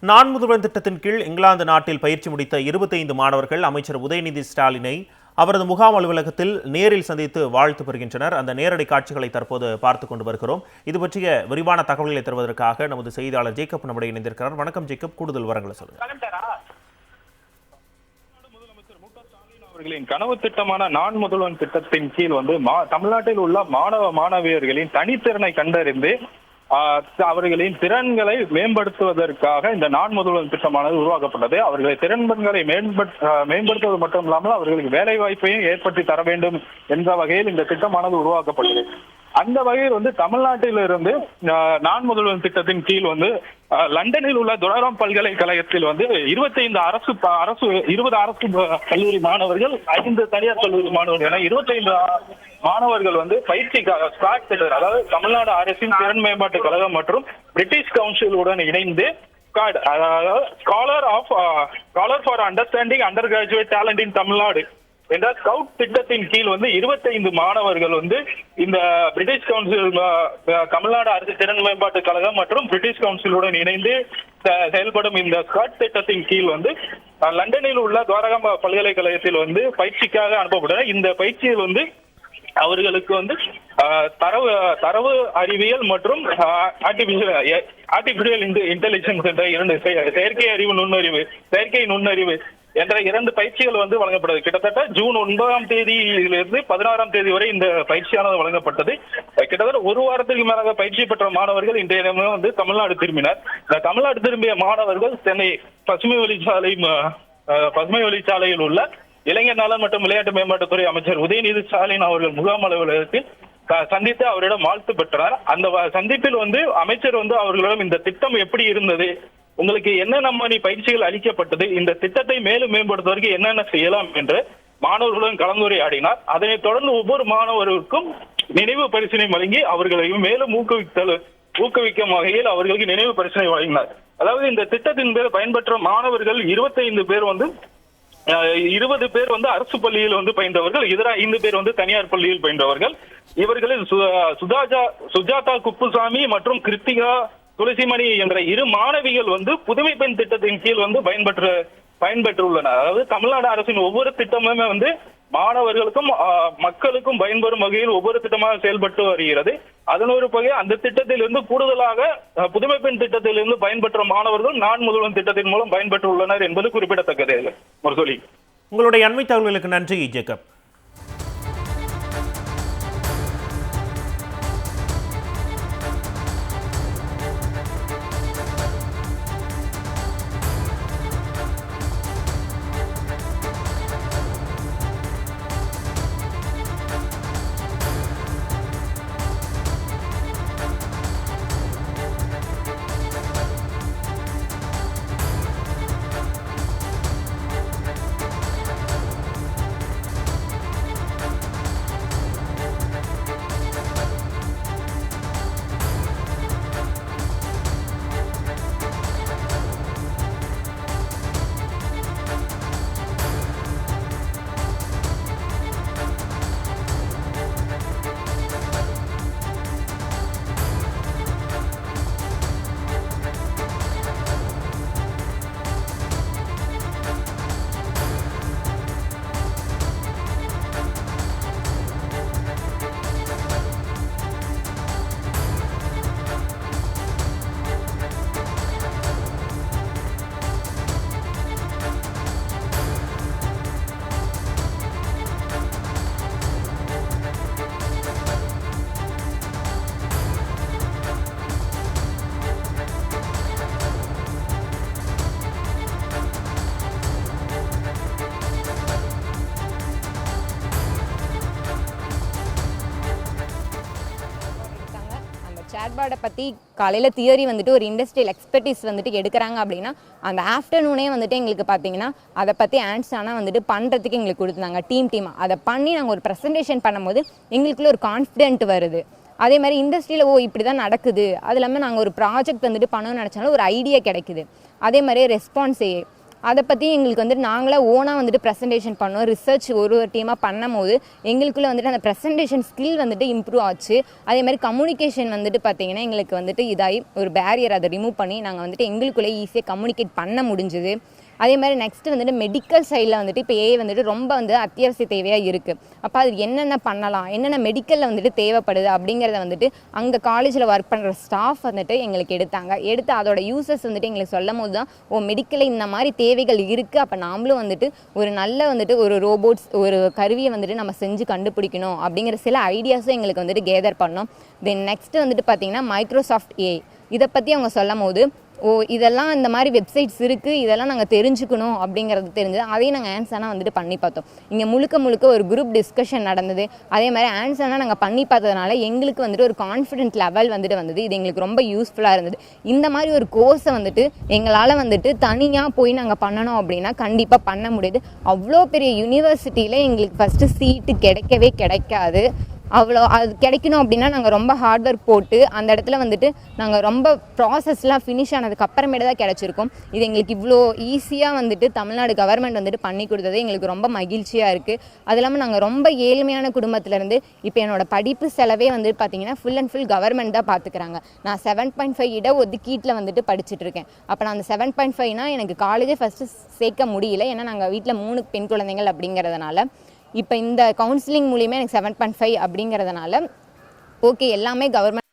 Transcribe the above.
நான் முதல்வன் திட்டத்தின் கீழ் இங்கிலாந்து நாட்டில் பயிற்சி முடித்த இருபத்தைந்து மாணவர்கள் அமைச்சர் உதயநிதி ஸ்டாலினை அவரது முகாம் அலுவலகத்தில் நேரில் சந்தித்து வாழ்த்து பெறுகின்றனர். அந்த நேரடி காட்சிகளை தற்போது பார்த்து கொண்டு வருகிறோம். இது பற்றிய விரிவான தகவல்களை தருவதற்காக நமது செய்தியாளர் ஜேக்கப் நம்முடைய இணைந்திருக்கிறார். வணக்கம் ஜேக்கப். கூடுதல் விவரங்களை சொல்லுங்கள். அவர்களின் கனவு திட்டமான நான் முதல்வன் திட்டத்தின் கீழ் வந்து மா- தமிழ்நாட்டில் உள்ள மாணவ மாணவியர்களின் தனித்திறனை கண்டறிந்து அவர்களின் திறன்களை மேம்படுத்துவதற்காக இந்த நான் முதல்வர் திட்டமானது உருவாக்கப்பட்டது. அவர்களை திறன்களை மேம்பட் மேம்படுத்துவது மட்டும் இல்லாமல் அவர்களுக்கு வேலை வாய்ப்பையும் ஏற்படுத்தி தர வேண்டும் என்ற வகையில் இந்த திட்டமானது உருவாக்கப்பட்டது. அந்த வகையில் வந்து தமிழ்நாட்டிலிருந்து நான் முதல்வர் திட்டத்தின் கீழ் வந்து லண்டனில் உள்ள துராராம் பல்கலைக்கழகத்தில் வந்து இருபத்தைந்து அரசு அரசு இருபது அரசு கல்லூரி மாணவர்கள் ஐந்து தனியார் கல்லூரி மாணவர்கள் என இருபத்தைந்து மாணவர்கள் வந்து பயிற்சிக்காக ஸ்காட் சென்டர் அதாவது தமிழ்நாடு அரசின் திறன் மேம்பாட்டு கழகம் மற்றும் பிரிட்டிஷ் கவுன்சிலுடன் இணைந்து ஸ்காட் அதாவது scholar of scholar for understanding undergraduate talent in Tamil Nadu என்றால் ஸ்கவுட் திட்டத்தின் கீழ் வந்து 25 மாணவர்கள் வந்து இந்த பிரிட்டிஷ் கவுன்சில் தமிழ்நாடு அரசு திறன் மேம்பாட்டு கழகம் மற்றும் பிரிட்டிஷ் கவுன்சிலுடன் இணைந்து செயல்படும் இந்த ஸ்காட் திட்டத்தின் கீழ் வந்து லண்டனில் உள்ள துவாரகா பல்கலைக்கழகத்தில் வந்து பயிற்சிக்காக அனுப்பப்பட்டனர் இந்த பயிற்சியில் வந்து அவர்களுக்கு வந்து தரவு தரவு அறிவியல் மற்றும் ஆர்டிபிஷியல் ஆர்டிபிஷியல் இன்டெலிஜென்ஸ் என்ற இரண்டு செயற்கை அறிவு நுண்ணறிவு செயற்கை நுண்ணறிவு என்ற இரண்டு பயிற்சிகள் வந்து வழங்கப்பட்டது. கிட்டத்தட்ட ஜூன் ஒன்பதாம் தேதியிலிருந்து பதினாறாம் தேதி வரை இந்த பயிற்சியானது வழங்கப்பட்டது. கிட்டத்தட்ட ஒரு வாரத்துக்கு மேலாக பயிற்சி பெற்ற மாணவர்கள் இன்றைய தினமும் வந்து தமிழ்நாடு திரும்பினர். இந்த தமிழ்நாடு திரும்பிய மாணவர்கள் சென்னை பசுமை வழிச்சாலை பசுமை வழிச்சாலையில் உள்ள இளைஞர் நலன் மற்றும் விளையாட்டு மேம்பாட்டுத்துறை அமைச்சர் உதயநிதி ஸ்டாலின் அவர்கள் முகாம் அலுவலகத்தில் சந்தித்து அவரிடம் வாழ்த்து பெற்றனர் அந்த சந்திப்பில் வந்து அமைச்சர் வந்து அவர்களிடம் இந்த திட்டம் எப்படி இருந்தது உங்களுக்கு என்னென்ன மாதிரி பயிற்சிகள் அளிக்கப்பட்டது இந்த திட்டத்தை மேலும் மேம்படுத்துவதற்கு என்னென்ன செய்யலாம் என்று மாணவர்களுடன் கலந்துரையாடினார். அதனைத் தொடர்ந்து ஒவ்வொரு மாணவருக்கும் நினைவு பரிசினை வழங்கி அவர்களையும் மேலும் ஊக்குவித்தல் ஊக்குவிக்கும் வகையில் அவர்களுக்கு நினைவு பரிசினை வழங்கினார். அதாவது இந்த திட்டத்தின் பேர் பயன்பெற்ற மாணவர்கள் 25 பேர் வந்து இருபது பேர் வந்து அரசு பள்ளியில் வந்து பயின்றவர்கள் இதர ஐந்து பேர் வந்து தனியார் பள்ளியில் பயின்றவர்கள். இவர்களில் சு- சுதாஜா சுஜாதா குப்புசாமி மற்றும் கிருத்திகா துளசிமணி என்ற இரு மாணவிகள் வந்து புதுமை பெண் திட்டத்தின் கீழ் வந்து பயன்பெற்று பயன்பெற்றுள்ளனர். அதாவது தமிழ்நாடு அரசின் ஒவ்வொரு திட்டமுமே வந்து மாணவர்களுக்கும் மக்களுக்கும் பயன்பெறும் வகையில் ஒவ்வொரு திட்டமாக செயல்பட்டு வருகிறது. அதன் ஒரு வகை அந்த திட்டத்திலிருந்து கூடுதலாக புதுமை பெண் திட்டத்திலிருந்து பயன்பெற்ற மாணவர்கள் நான் முதல்வன் திட்டத்தின் மூலம் பயன்பெற்றுள்ளனர் என்பது குறிப்பிடத்தக்கது. முரசொலி. உங்களுடைய அண்மை தகவல்களுக்கு நன்றி ஜேக்கப். அந்த பற்றி காலையில் தியரி வந்துட்டு ஒரு இண்டஸ்ட்ரியல் எக்ஸ்பர்டீஸ் வந்துட்டு எடுக்கிறாங்க அப்படின்னா அந்த ஆஃப்டர்நூனே வந்துட்டு எங்களுக்கு பார்த்தீங்கன்னா அதை பற்றி ஆன்சர்னா வந்துட்டு பண்ணுறதுக்கு எங்களுக்கு கொடுத்தாங்க டீம் டீமாக அதை பண்ணி நாங்கள் ஒரு ப்ரெசன்டேஷன் பண்ணும்போது எங்களுக்குள்ள ஒரு கான்ஃபிடென்ட் வருது. அதே மாதிரி இண்டஸ்ட்ரியில் ஓ இப்படி தான் நடக்குது. அது இல்லாமல் நாங்கள் ஒரு ப்ராஜெக்ட் வந்துட்டு பண்ணணும்னு நினச்சாலும் ஒரு ஐடியா கிடைக்குது. அதே மாதிரி ரெஸ்பான்ஸ் அதை பற்றி எங்களுக்கு வந்துட்டு நாங்களாக ஓனாக வந்துட்டு ப்ரெசன்டேஷன் பண்ணோம். ரிசர்ச் ஒரு ஒரு டீமாக பண்ணும் போது எங்களுக்குள்ளே வந்துட்டு அந்த ப்ரெசன்டேஷன் ஸ்கில் வந்துட்டு இம்ப்ரூவ் ஆச்சு. அதே மாதிரி கம்யூனிகேஷன் வந்துட்டு பார்த்தீங்கன்னா எங்களுக்கு வந்துட்டு இதாகி ஒரு பேரியர் அதை ரிமூவ் பண்ணி நாங்கள் வந்துட்டு எங்களுக்குள்ளே ஈஸியாக கம்யூனிகேட் பண்ண முடிஞ்சுது. அதே மாதிரி நெக்ஸ்ட்டு வந்துட்டு மெடிக்கல் சைடில் வந்துட்டு இப்போ ஏஐ வந்துட்டு ரொம்ப வந்து அத்தியாவசிய தேவையாக இருக்குது அப்போ அது என்னென்ன பண்ணலாம்? என்னென்ன மெடிக்கலில் வந்துட்டு தேவைப்படுது அப்படிங்கிறத வந்துட்டு அங்கே காலேஜில் ஒர்க் பண்ணுற ஸ்டாஃப் வந்துட்டு எங்களுக்கு எடுத்தாங்க. எடுத்து அதோட யூசஸ் வந்துட்டு எங்களுக்கு சொல்லும் போது தான் ஓ மெடிக்கலில் இந்த மாதிரி தேவைகள் இருக்குது அப்போ நாமளும் வந்துட்டு ஒரு நல்ல வந்துட்டு ஒரு ரோபோட்ஸ் ஒரு கருவியை வந்துட்டு நம்ம செஞ்சு கண்டுபிடிக்கணும். அப்படிங்கிற சில ஐடியாஸும் எங்களுக்கு வந்துட்டு கேதர் பண்ணோம். தென் நெக்ஸ்ட்டு வந்துட்டு பார்த்தீங்கன்னா மைக்ரோசாஃப்ட் ஏ இதை பற்றி அவங்க சொல்லும் போது ஓ இதெல்லாம் இந்த மாதிரி வெப்சைட்ஸ் இருக்குது இதெல்லாம் நாங்கள் தெரிஞ்சுக்கணும் அப்படிங்கிறது தெரிஞ்சது. அதையும் நாங்கள் ஆன்சர்னா வந்துட்டு பண்ணி பார்த்தோம். இங்கே முழுக்க முழுக்க ஒரு குரூப் டிஸ்கஷன் நடந்தது. அதே மாதிரி ஆன்சர்னா நாங்கள் பண்ணி பார்த்ததுனால எங்களுக்கு வந்துட்டு ஒரு கான்ஃபிடென்ட் லெவல் வந்துட்டு வந்தது. இது எங்களுக்கு ரொம்ப யூஸ்ஃபுல்லாக இருந்தது. இந்த மாதிரி ஒரு கோர்ஸை வந்துட்டு எங்களால் வந்துட்டு தனியாக போய் நாங்கள் பண்ணணும் அப்படின்னா கண்டிப்பாக பண்ண முடியுது. அவ்வளோ பெரிய யூனிவர்சிட்டியில் எங்களுக்கு ஃபஸ்ட்டு சீட்டு கிடைக்கவே கிடைக்காது. அவ்வளோ அது கிடைக்கணும் அப்படின்னா நாங்கள் ரொம்ப ஹார்ட் ஒர்க் போட்டு அந்த இடத்துல வந்துட்டு நாங்கள் ரொம்ப ப்ராசஸ்லாம் ஃபினிஷ் ஆனதுக்கு அப்புறமேட்டு தான் கிடச்சிருக்கோம். இது எங்களுக்கு இவ்வளோ ஈஸியாக வந்துட்டு தமிழ்நாடு கவர்மெண்ட் வந்துட்டு பண்ணி கொடுத்தது. எங்களுக்கு ரொம்ப மகிழ்ச்சியாக இருக்குது அது இல்லாமல் நாங்கள் ரொம்ப ஏழ்மையான குடும்பத்துலேருந்து இப்போ என்னோடய படிப்பு செலவே வந்துட்டு பார்த்தீங்கன்னா ஃபுல் அண்ட் ஃபுல் கவர்மெண்ட் தான் பார்த்துக்கிறாங்க நான் செவன் பாயிண்ட் ஃபைவ் இட ஒதுக்கீட்டில் வந்துட்டு படிச்சுட்டு இருக்கேன். அப்போ நான் அந்த செவன் பாயிண்ட் ஃபைவ்னால் எனக்கு காலேஜே ஃபஸ்ட்டு சேர்க்க முடியல. ஏன்னா நாங்கள் வீட்டில் மூணு பெண் குழந்தைகள் அப்படிங்கிறதுனால. இப்போ இந்த கவுன்சிலிங் மூலியமாக எனக்கு செவன் பாயிண்ட் ஃபைவ் அப்படிங்கிறதுனால ஓகே எல்லாமே கவர்மெண்ட்